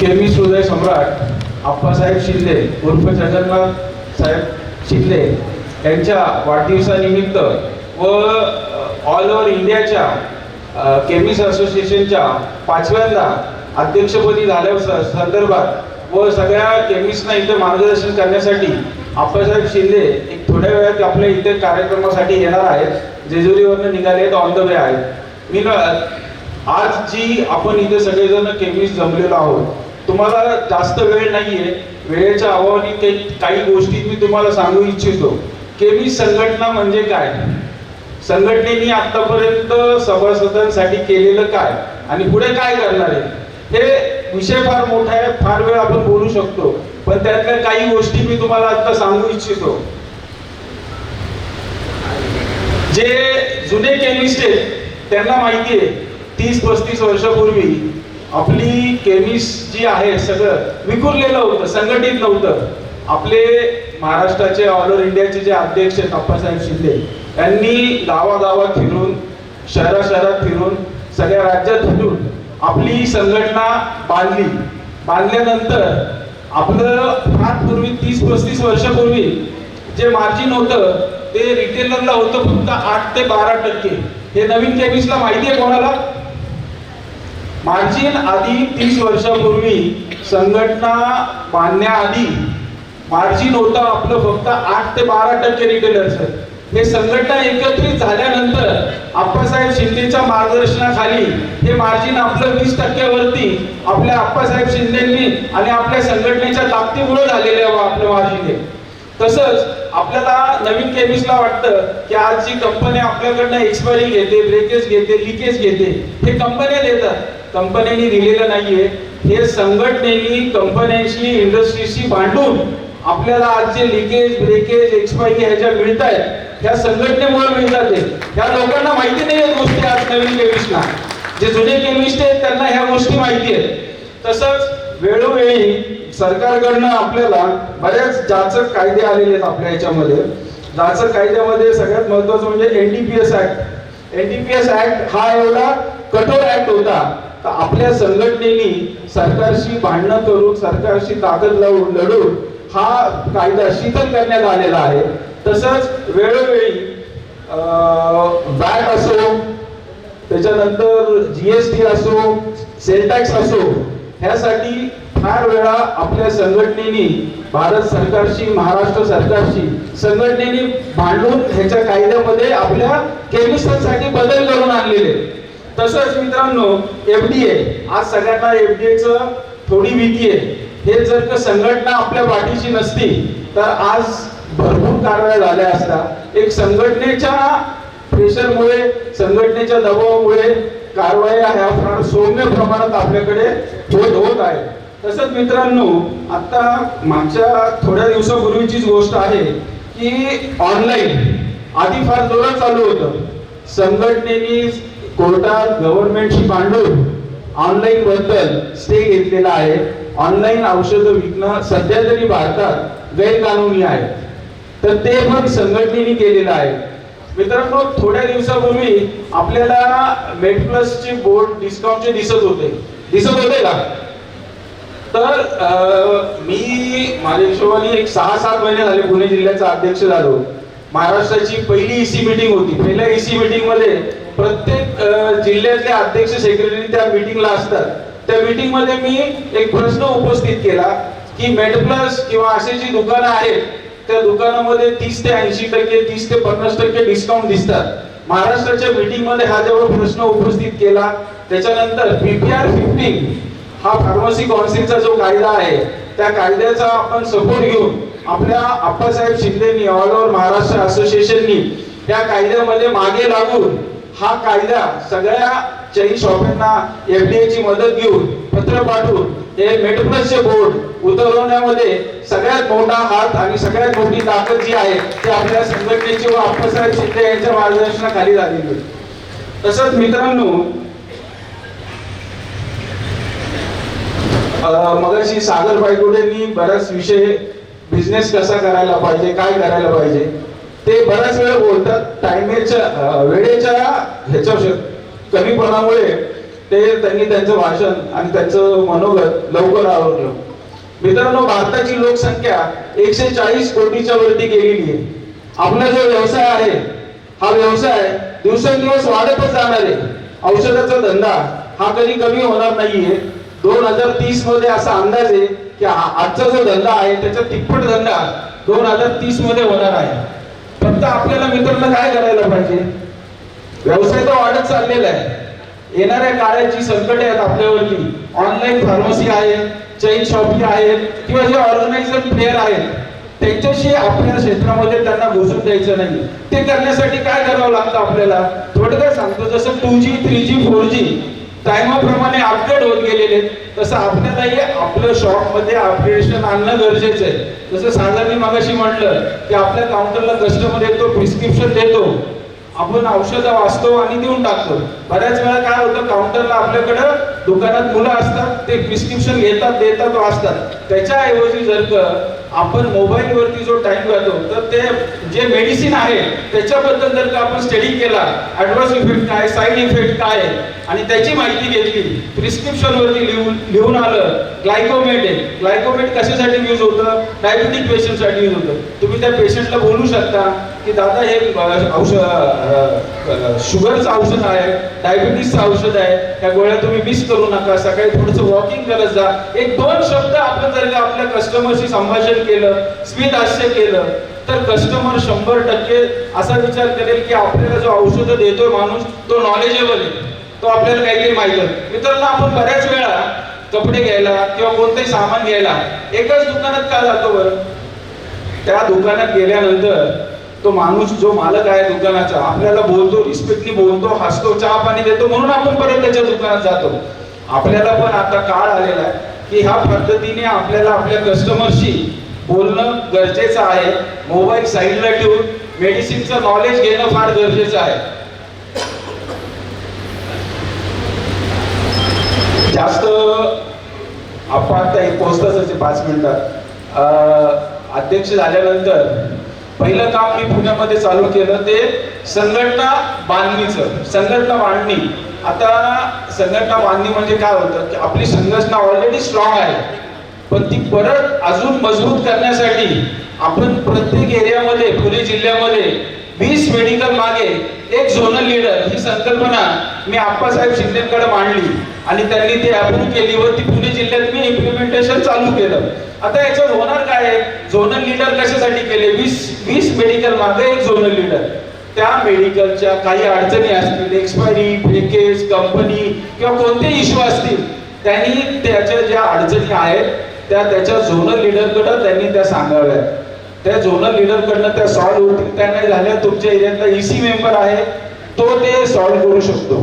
केमी सुदय सम्राट आप्पासाहेब शिंदे उर्फ जगन्नाथ साहेब शिंदे यांच्या वाढदिवसानिमित्त व ऑल ओव्हर इंडियाच्या केमिस्ट असोसिएशनच्या पाचव्यांदा अध्यक्षपदी झाल्या संदर्भात व सगळ्या केमिस्टना इथे मार्गदर्शन करण्यासाठी आप्पासाहेब शिंदे एक थोड्या वेळात आपल्या इथे कार्यक्रमासाठी येणार आहेत. जेजुरीवरनं निघाले आहेत ऑन द वे आहेत. मी आज जी आपण इथे सगळेजण केमिस्ट जमलेलो आहोत तुम्हाला जास्त वेळ नाहीये. वेळेच्या अभावाने काही काही गोष्टी मी तुम्हाला सांगू इच्छितो. केमिस्ट संघटना म्हणजे काय? संघटनेने आतापर्यंत सभासदांसाठी केलेलं काय? आणि पुढे काय करणार आहे? हे विषय फार मोठा आहे फार वेळ आपण बोलू शकतो. पण त्यातल्या काही गोष्टी मी तुम्हाला आता सांगू इच्छितो. जे जुने केमिस्ट आहेत त्यांना माहिती आहे तीस पस्तीस वर्षापूर्वी आपली केमिस्ट जी आहे सगळं विखुरलेलं होतं संघटित नव्हतं. आपले महाराष्ट्राचे ऑल ओव्हर इंडियाचे जे अध्यक्ष आहेत अप्पासाहेब शिंदे यांनी गावागावात फिरून शहरा शहरात फिरून सगळ्या राज्यात फिरून आपली संघटना बांधली. बांधल्यानंतर आपलं फारपूर्वी तीस पस्तीस वर्षापूर्वी जे मार्जिन होतं ते रिटेलरला होतं फक्त आठ ते बारा टक्के. हे नवीन केमिस्टला माहिती आहे कोणाला? मार्जिन आधी तीस वर्षापूर्वी संघटना बांधण्याआधी मार्जिन होतं आपलं फक्त आठ ते बारा टक्के रिटेलरचं हे संघटना एकत्रित झाल्यानंतर आप्पासाहेब शिंदेच्या मार्गदर्शनाखाली हे मार्जिन आपलं वीस टक्क्यावरती आपल्या आप्पासाहेब शिंदेनी आणि आपल्या संघटनेच्या ताकदीमुळे झालेले आपलं मार्जिन हे. तसंच आपल्याला नवीन केमिस्टला वाटतं की आज जी कंपनी आपल्याकडनं एक्सपायरी घेते ब्रेकेज घेते लिकेज घेते हे कंपन्या देतात. कंपन्यांनी दिलेलं नाहीये. हे संघटनेनी कंपन्यांशी इंडस्ट्रीशी भांडून आपल्याला आज जे लिकेज ब्रेकेज एक्सपायरी ह्याच्या मिळत आहेत ह्या संघटनेमुळे मिळतात ह्या लोकांना माहिती नाही या गोष्टी आज नवीन केमिस्टला जे जुने केमिस्ट आहेत त्यांना ह्या गोष्टी माहिती आहेत. तसंच वेळोवेळी सरकारकडनं आपल्याला बऱ्याच जाचक कायदे आलेले आहेत आपल्या ह्याच्यामध्ये. जाचक कायद्यामध्ये सगळ्यात महत्वाचं म्हणजे एनडीपीएस ऍक्ट एनडीपीएस ऍक्ट हा एवढा कठोर ऍक्ट होता. तर आपल्या संघटनेनी सरकारशी भांडणं करून सरकारशी ताकद लावून लढून हा कायदा शिथिल करण्यात आलेला आहे. तसंच वेळोवेळी वॅट असो त्याच्यानंतर जीएसटी असो सेल टॅक्स असो ह्यासाठी फार वेळा आपल्या संघटनेनी भारत सरकारशी महाराष्ट्र सरकारशी संघटनेनी भांडून ह्याच्या कायद्यामध्ये आपल्या केमिस्टसाठी बदल करून आणलेले. तसंच मित्रांनो एफडीए आज सगळ्यांना एफडीए थोडी भीती आहे. हे जर का संघटना आपल्या पाठीशी नसती तर आज भरपूर कारवाया झाल्या असता. एक संघटनेच्या प्रेशरमुळे संघटनेच्या दबावामुळे कारवाया ह्या सौम्य प्रमाणात आपल्याकडे होत होत आहे तसंच मित्रांनो आता मागच्या थोड्या दिवसापूर्वीचीच गोष्ट आहे की ऑनलाईन आधी फार जोरात चालू होतं. संघटनेनी कोर्टात गव्हर्नमेंटशी भांडून ऑनलाईन बद्दल स्टे घेतलेला आहे. ऑनलाईन औषधं विकणं सध्या तरी भारतात गैरकानूनी आहे. तर ते पण संघटनेने केलेलं आहे. मित्रांनो थोड्या दिवसापूर्वी आपल्याला मेडप्लसचे बोर्ड डिस्काउंटचे दिसत होते. दिसत होते का? तर मी माझ्या हिशोबाने एक सहा सात महिने झाले पुणे जिल्ह्याचा अध्यक्ष झालो. महाराष्ट्राची पहिली ईसी मीटिंग होती. पहिल्या ईसी मीटिंगमध्ये प्रत्येक जिल्ह्यातले अध्यक्ष सेक्रेटरी त्या मीटिंगला असतात. त्या मीटिंगमध्ये मी एक प्रश्न उपस्थित केला की मेडप्लस किंवा असे जी दुकानं आहेत त्या दुकानामध्ये तीस ते ऐंशी टक्के तीस ते पन्नास टक्के डिस्काउंट दिसतात. महाराष्ट्राच्या मीटिंगमध्ये हा जेव्हा प्रश्न उपस्थित केला त्याच्यानंतर पीपीआर फिफ्टीन हा फार्मसी कौन्सिलचा जो कायदा आहे त्या कायद्याचा आपण सपोर्ट घेऊन आपल्या आप्पासाहेब शिंदेनी ऑल ओव्हर महाराष्ट्र असोसिएशननी त्या कायद्यामध्ये मागे लागून हा कायदा सगळ्या चैन शॉपिंगना एफडीएची मदत घेऊन पत्र पाठवून हे मेडप्लसचे बोर्ड उतरवण्यामध्ये सगळ्यात मोठा हात आणि सगळ्यात मोठी ताकद जी आहे ती आपल्या संघटनेची व आप्पासाहेब शिंदे यांच्या मार्गदर्शनाखाली झालेली आहे. तसंच मित्रांनो मगाशी सागर बायगुडेंनी बराच विषय बिझनेस कसा करायला पाहिजे काय करायला पाहिजे ते बराच वेळ बोलतात. टायमेच्या वेळेच्या ह्याच्या कमीपणामुळे ते त्यांनी त्यांचं भाषण आणि त्यांचं मनोगत लवकर आवडलं मित्रांनो भारताची लोकसंख्या एकशे चाळीस कोटीच्या वरती गेलेली आहे. आपला जो व्यवसाय आहे हा व्यवसाय दिवसेंदिवस वाढतच जाणार आहे. औषधाचा धंदा हा कधी कमी होणार नाहीये. दोन हजार तीसमध्ये असा अंदाज आहे की आजचा जो धंदा आहे त्याचा तिप्पट धंदा दोन हजार तीसमध्ये होणार आहे. फक्त आपल्याला मित्रांनो काय करायला पाहिजे? व्यवसाय तर वाढत चाललेला आहे. येणाऱ्या काळाची संकटे आहेत आपल्यावरती ऑनलाईन फार्मसी आहे चैन शॉपी आहेत किंवा जे ऑर्गनायझर प्लेअर आहेत त्यांच्याशी आपल्या क्षेत्रामध्ये त्यांना घुसून द्यायचं नाही. ते करण्यासाठी काय करावं लागतं आपल्याला? थोडं काय सांगतो जसं two G three G four G टायमाप्रमाणे update होत गेलेले तसं आपल्यालाही आपलं शॉपमध्ये अपडेशन आणणं गरजेचं आहे. जसं साधारण मागाशी म्हटलं की आपल्या काउंटरला कस्टमर येतो प्रिस्क्रिप्शन देतो. आपण औषधं वाचतो आणि देऊन टाकतो. बऱ्याच वेळा काय होतं काउंटरला आपल्याकडं दुकानात मुलं असतात ते प्रिस्क्रिप्शन घेतात देतात वाचतात. त्याच्याऐवजी जर का आपण मोबाईल वरती जो टाइम घालतो तर ते जे मेडिसिन आहे त्याच्याबद्दल जर का आपण स्टडी केला ऍडव्हान्स इफेक्ट काय साईड इफेक्ट काय आहे आणि त्याची माहिती घेतली प्रिस्क्रिप्शन वरती लिहून लिहून आलं ग्लायकोमेट आहे. ग्लायकोमेट कशासाठी यूज होतं? डायबिटिक पेशंटसाठी यूज होतं. तुम्ही त्या पेशंटला बोलू शकता. की दादा हे औषध शुगरचं औषध आहे डायबिटीसचं औषध आहे त्या गोळ्या तुम्ही मिस करू नका. सकाळी थोडंसं वॉकिंग करत जा. एक दोन शब्द आपण जर का आपल्या कस्टमरशी संभाषण केलं स्मित हास्य केलं तर कस्टमर शंभर टक्के असा विचार करेल की आपल्याला जो औषध देतोय माणूस तो नॉलेजेबल आहे. तो आपल्याला काहीतरी माहिती आहे. मित्रांनो आपण बऱ्याच वेळा कपडे घ्यायला किंवा कोणतंही सामान घ्यायला एकाच दुकानात का जातो बरं? त्या दुकानात गेल्यानंतर तो माणूस जो मालक आहे दुकानाचा आपल्याला बोलतो रिस्पेक्टली बोलतो हसतो चहा पाणी देतो म्हणून आपण परत त्याच्या दुकानात जातो. आपल्याला पण आता काळ आलेला आहे की ह्या पद्धतीने आपल्याला आपल्या कस्टमरशी बोलणं गरजेचं आहे. मोबाईल साईडला ठेवून मेडिसिनचं नॉलेज घेणं फार गरजेचं आहे. जास्त आपण आता एक पाच मिनिटात. अध्यक्ष झाल्यानंतर पहिलं काम मी पुण्यामध्ये चालू केलं ते संघटना बांधणीचं संघटना बांधणी. आता संघटना बांधणी म्हणजे काय होतं की आपली संघटना ऑलरेडी स्ट्रॉंग आहे. पण ती परत अजून मजबूत करण्यासाठी आपण प्रत्येक एरियामध्ये पुणे जिल्ह्यामध्ये वीस मेडिकल मागे एक झोनल लीडर ही संकल्पना मी आप्पासाहेब शिंदेकडे मांडली. आणि त्यांनी ती अप्रूव्ह केली व ती पुणे जिल्ह्यात मी इम्प्लिमेंटेशन चालू केलं. आता याच्यात होणार काय? आहे झोनल लीडर कशासाठी केले? वीस वीस मेडिकल मागे एक झोनल लीडर त्या मेडिकलच्या काही अडचणी असतील एक्सपायरी ब्रेकेज कंपनी किंवा कोणते इश्यू असतील त्यांनी त्याच्या ज्या अडचणी आहेत त्या त्याच्या झोनल लीडरकडं त्यांनी त्या सांगाव्या त्या झोनल लीडरकडनं त्या सॉल्व्ह होतील. त्या नाही झाल्या तुमच्या एरियातला ईसी मेंबर आहे तो ते सॉल्व्ह करू शकतो.